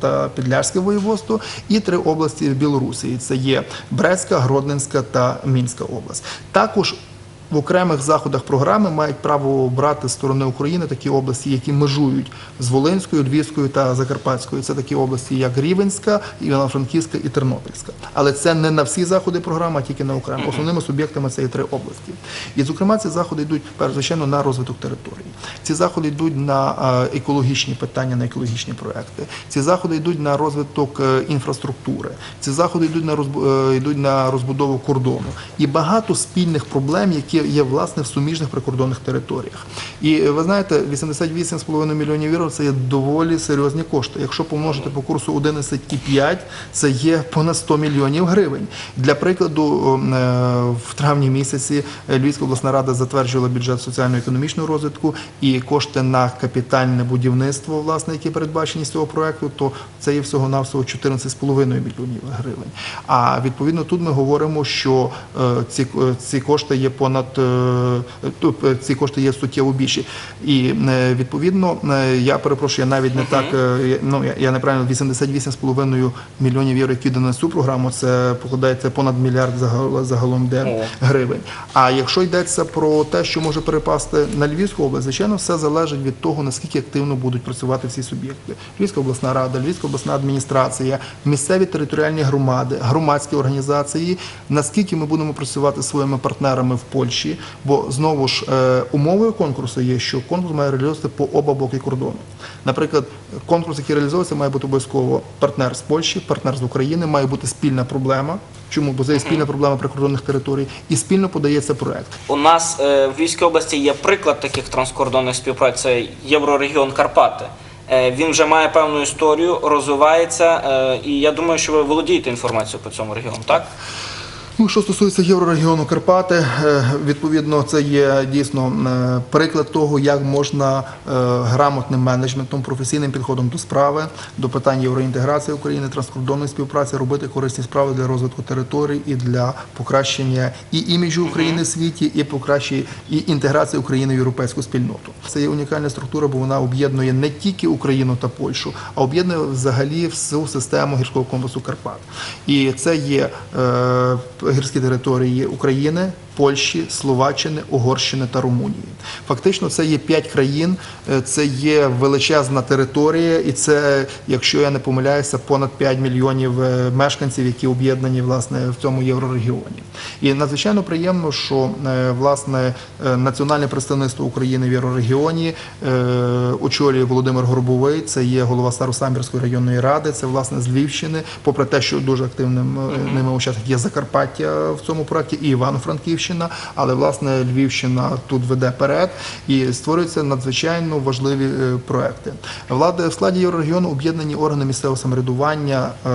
та Підлярське воєводство, і три області Білорусі. Це є Брестська, Гродненська та Мінська область. Також в окремих заходах програми мають право брати з сторони України такі області, які межують з Волинською, Львівською та Закарпатською. Це такі області, як Рівенська, Івано-Франківська і Тернопільська. Але це не на всі заходи програми, а тільки на окремо. Основними суб'єктами це є три області. І, зокрема, ці заходи йдуть перш звичайно на розвиток території. Ці заходи йдуть на екологічні питання, на екологічні проекти. Ці заходи йдуть на розвиток е, інфраструктури. Ці заходи йдуть на розбу- е, йдуть на розбудову кордону. І багато спільних проблем, які є власне в суміжних прикордонних територіях. І е, ви знаєте, 88,5 мільйонів євро це є доволі серйозні кошти. Якщо помножити по курсу 11,5, це є понад 100 мільйонів гривень. Для прикладу, е, в травні місяці е, Львівська обласна рада затверджувала бюджет соціально-економічного розвитку і кошти на капітальне будівництво, власне, які передбачені з цього проекту, то це є всього навсього 14,5 мільйонів гривень. А відповідно тут ми говоримо, що ці, ці кошти є понад ці кошти є суттєво більші. І е, відповідно е, я перепрошую, я навіть не так е, ну я, неправильно 88,5 мільйонів євро, які йдуть на цю програму, це покладається понад мільярд загал- загалом де гривень. А якщо йдеться про те, що може перепасти на Львівську область, звичайно, все залежить від того, наскільки активно будуть працювати всі суб'єкти. Львівська обласна рада, Львівська обласна адміністрація, місцеві територіальні громади, громадські організації. Наскільки ми будемо працювати зі своїми партнерами в Польщі? Бо знову ж е, умовою конкурсу є, що конкурс має реалізовуватися по оба боки кордону. Наприклад, конкурс, який реалізовується, має бути обов'язково партнер з Польщі, партнер з України, має бути спільна проблема. Чому? Бо це є спільна проблема прикордонних територій, і спільно подається проект. У нас е, в Львівській області є приклад таких транскордонних співпраць. Це Єврорегіон Карпати. Е, Він вже має певну історію, розвивається, е, і я думаю, що ви володієте інформацією по цьому регіону, так? Ну, що стосується єврорегіону Карпати, е, відповідно, це є дійсно е, приклад того, як можна е, грамотним менеджментом, професійним підходом до справи, до питань євроінтеграції України, транскордонної співпраці робити корисні справи для розвитку територій і для покращення і іміджу України в світі, і покращення і інтеграції України в європейську спільноту. Це є унікальна структура, бо вона об'єднує не тільки Україну та Польщу, а об'єднує взагалі всю систему гірського комплексу Карпат. І це є е, гірські території України, Польщі, Словаччини, Угорщини та Румунії. Фактично, це є п'ять країн, е, це є величезна територія, і це, якщо я не помиляюся, понад 5 мільйонів е, мешканців, які об'єднані власне в цьому єврорегіоні. І надзвичайно приємно, що е, власне національне представництво України в єврорегіоні очолює Володимир Горбовий. Це є голова Старосамбірської районної ради. Це власне з Львівщини, попри те, що дуже активним ними учасник є Закарпаття в цьому проєкті і Івано-Франківщина, але власне Львівщина тут веде перед і створюються надзвичайно важливі е, проекти. Влади в складі єврорегіону об'єднані органи місцевого самоврядування е,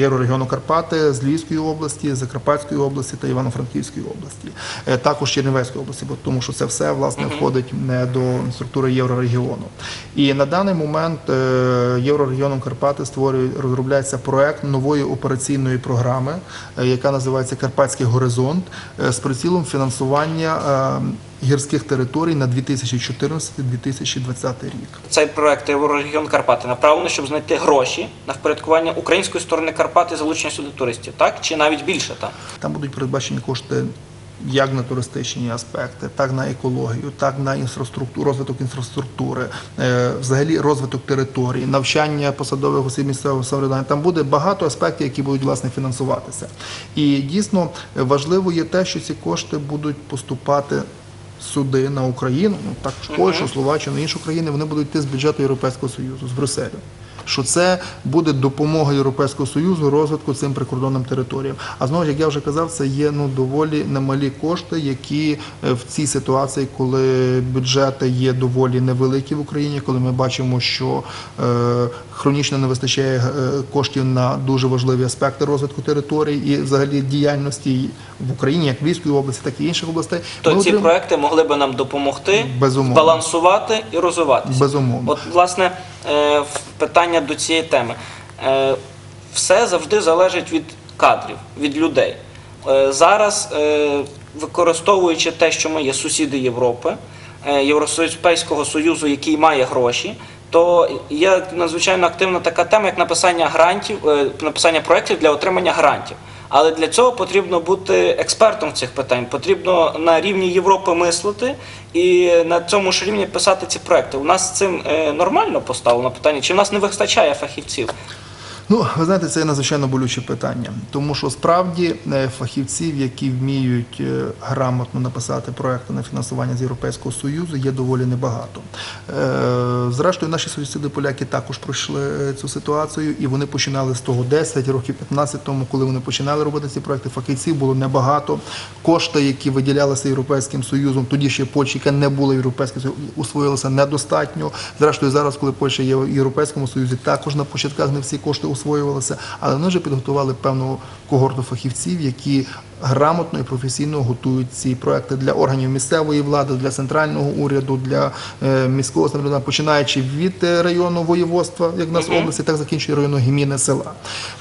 єврорегіону Карпати з Львівської області, Закарпатської області та Івано-Франківської області, Е, також Чернівецької області, бо тому що це все власне входить до структури єврорегіону. І на даний момент єврорегіоном Карпати створює розробляється проект нової операційної програми, яка називається Карпатський горизонт е, з прицілом фінансування е, гірських територій на 2014-2020 рік. Цей проект Єврорегіон Карпати направлено, щоб знайти гроші на впорядкування української сторони Карпати залучення сюди туристів, так? Чи навіть більше там? Там будуть передбачені кошти як на туристичні аспекти, так на екологію, так на інфраструктуру, розвиток інфраструктури, е, взагалі розвиток території, навчання посадових осіб місцевого самоврядування. Там буде багато аспектів, які будуть власне фінансуватися. І дійсно важливо є те, що ці кошти будуть поступати. Суди на Україну, ну також Польщу, Словаччину, інші країни, вони будуть йти з бюджету Європейського Союзу, з Брюсселю. Що це буде допомога Європейського Союзу розвитку цим прикордонним територіям. А знову ж, як я вже казав, це є ну доволі немалі кошти, які е, в цій ситуації, коли бюджети є доволі невеликі в Україні, коли ми бачимо, що е, хронічно не вистачає е, коштів на дуже важливі аспекти розвитку територій і взагалі діяльності в Україні, як в Львівській області, так і інших областей. То ми ці отрим- проекти могли би нам допомогти Безумовно. балансувати і розвиватися. Безумовно. От, власне, е, питання до цієї теми. Е, Все завжди залежить від кадрів, від людей. Зараз, використовуючи те, що ми є сусіди Європи, Європейського Союзу, який має гроші, то є надзвичайно активна така тема, як написання грантів, е, написання проєктів для отримання грантів. Але для цього потрібно бути експертом цих питань. Потрібно на рівні Європи мислити і на цьому ж рівні писати ці проекти. У нас цим е, нормально поставлено питання, чи в нас не вистачає фахівців? Ну, ви знаєте, це надзвичайно болюче питання, тому що справді е, фахівців, які вміють е, грамотно написати проекти на фінансування з Європейського Союзу, є доволі небагато. Е, Зрештою, наші сусіди поляки також пройшли цю ситуацію, і вони починали з того 10 років 15 тому, коли вони починали робити ці проекти. Фахівців було небагато. Кошти, які виділялися Європейським Союзом, тоді ще Польща, яка не була Європейським Союзом, усвоїлася недостатньо. Зрештою, зараз, коли Польща є в Європейському Союзі, також на початках не всі кошти усвоювалися, але вони вже підготували певну когорту фахівців, які грамотно і професійно готують ці проекти для органів місцевої влади, для центрального уряду, для е, міського самоврядування, починаючи від е, району воєводства, як в нас в області, так закінчує району гміни села.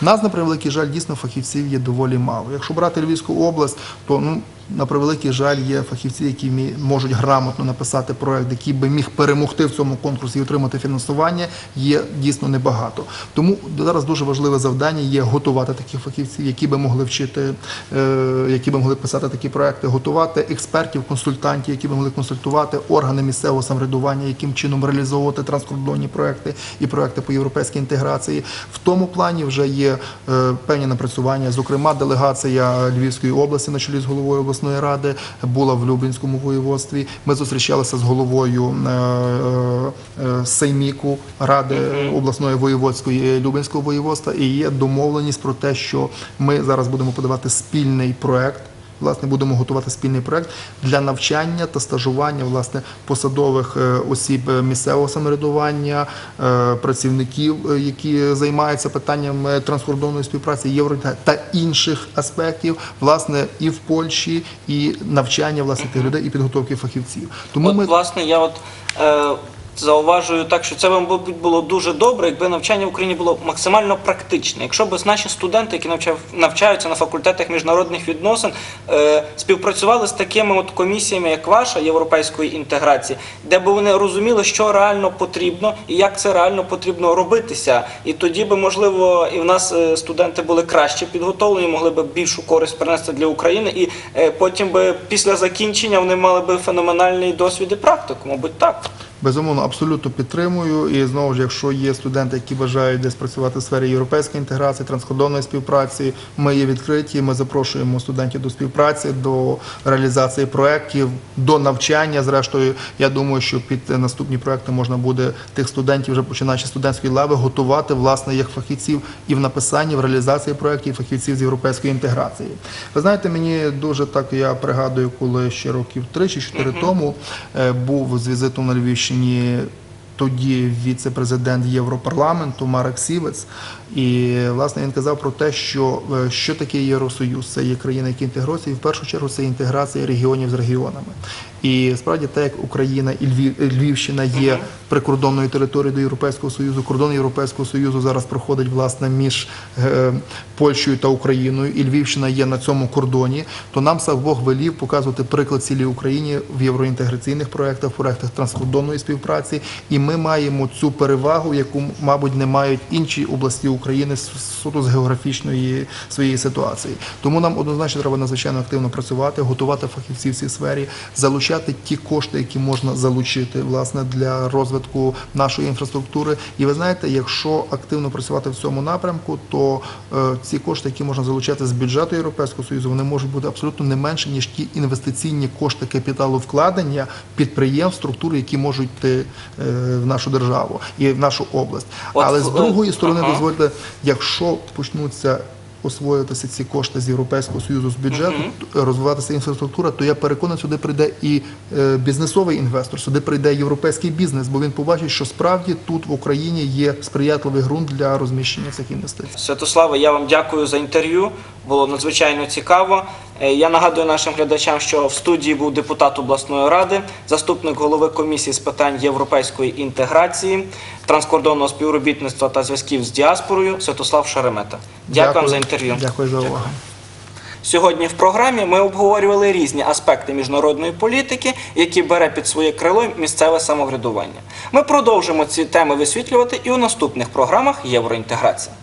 В нас, на превеликий жаль, дійсно фахівців є доволі мало. Якщо брати Львівську область, то ну. На превеликий жаль, є фахівці, які можуть грамотно написати проект, який би міг перемогти в цьому конкурсі і отримати фінансування, є дійсно небагато. Тому зараз дуже важливе завдання є готувати таких фахівців, які би могли вчити, е, які би могли писати такі проекти, готувати експертів, консультантів, які би могли консультувати органи місцевого самоврядування, яким чином реалізовувати транскордонні проекти і проекти по європейській інтеграції. В тому плані вже є е, певні напрацювання. Зокрема, делегація Львівської області на чолі з головою обласної ради була в Люблінському воєводстві. Ми зустрічалися з головою е, е, е, Сейміку Ради обласної воєводської Люблінського воєводства. І є домовленість про те, що ми зараз будемо подавати спільний проект. Власне, будемо готувати спільний проект для навчання та стажування власне посадових е, осіб е, місцевого самоврядування, е, працівників, які займаються питанням транскордонної співпраці євро та інших аспектів, власне, і в Польщі, і навчання власне тих людей, і підготовки фахівців. Тому От, ми власне, я от е, зауважую так, що це, мабуть, було дуже добре, якби навчання в Україні було максимально практичне. Якщо б наші студенти, які навчав, навчаються на факультетах міжнародних відносин, е, співпрацювали з такими от комісіями, як ваша європейської інтеграції, де б вони розуміли, що реально потрібно і як це реально потрібно робитися. І тоді би, можливо, і в нас е, студенти були краще підготовлені, могли б більшу користь принести для України, і е, потім би після закінчення вони мали би феноменальний досвід і практику, мабуть, так. Безумовно, абсолютно підтримую. І знову ж, якщо є студенти, які бажають десь працювати в сфері європейської інтеграції, транскордонної співпраці, ми є відкриті. Ми запрошуємо студентів до співпраці, до реалізації проєктів, до навчання. Зрештою, я думаю, що під наступні проекти можна буде тих студентів, вже починаючи з студентської лави, готувати власне як фахівців і в написанні, в реалізації проєктів, фахівців з європейської інтеграції. Ви знаєте, мені дуже так я пригадую, коли ще років три чи чотири тому е, був з візитом на Львівщині тоді віце-президент Європарламенту Марек Сівець. І власне він казав про те, що е, що таке Євросоюз. Це є країна, які інтегруються, і в першу чергу це інтеграція регіонів з регіонами. І справді, так як Україна і Львів, Львівщина є прикордонною територією до Європейського Союзу, кордон Європейського Союзу зараз проходить власне між е, Польщею та Україною, і Львівщина є на цьому кордоні, то нам сам Бог велів показувати приклад цілій Україні в євроінтеграційних проєктах, в проєктах транскордонної співпраці. І ми маємо цю перевагу, яку, мабуть, не мають інші області України суто з географічної своєї ситуації. Тому нам однозначно треба надзвичайно активно працювати, готувати фахівців в цій сфері, залучати ті кошти, які можна залучити власне для розвитку нашої інфраструктури. І ви знаєте, якщо активно працювати в цьому напрямку, то е, ці кошти, які можна залучати з бюджету Європейського союзу, вони можуть бути абсолютно не менше ніж ті інвестиційні кошти капіталу вкладення підприємств, структур, які можуть йти е, в нашу державу і в нашу область. От, Але з е, другої сторони, ага. дозвольте, якщо почнуться освоюватися ці кошти з Європейського союзу з бюджету, т- розвиватися інфраструктура, то я переконаний, сюди прийде і е, бізнесовий інвестор, сюди прийде європейський бізнес, бо він побачить, що справді тут в Україні є сприятливий ґрунт для розміщення цих інвестицій. Святослава, я вам дякую за інтерв'ю. Було надзвичайно цікаво. Е, Я нагадую нашим глядачам, що в студії був депутат обласної ради, заступник голови комісії з питань європейської інтеграції, транскордонного співробітництва та зв'язків з діаспорою Святослав Шеремета. Дякую, вам за інтерв'ю. Дякую за увагу. Сьогодні в програмі ми обговорювали різні аспекти міжнародної політики, які бере під своє крило місцеве самоврядування. Ми продовжимо ці теми висвітлювати і у наступних програмах Євроінтеграція.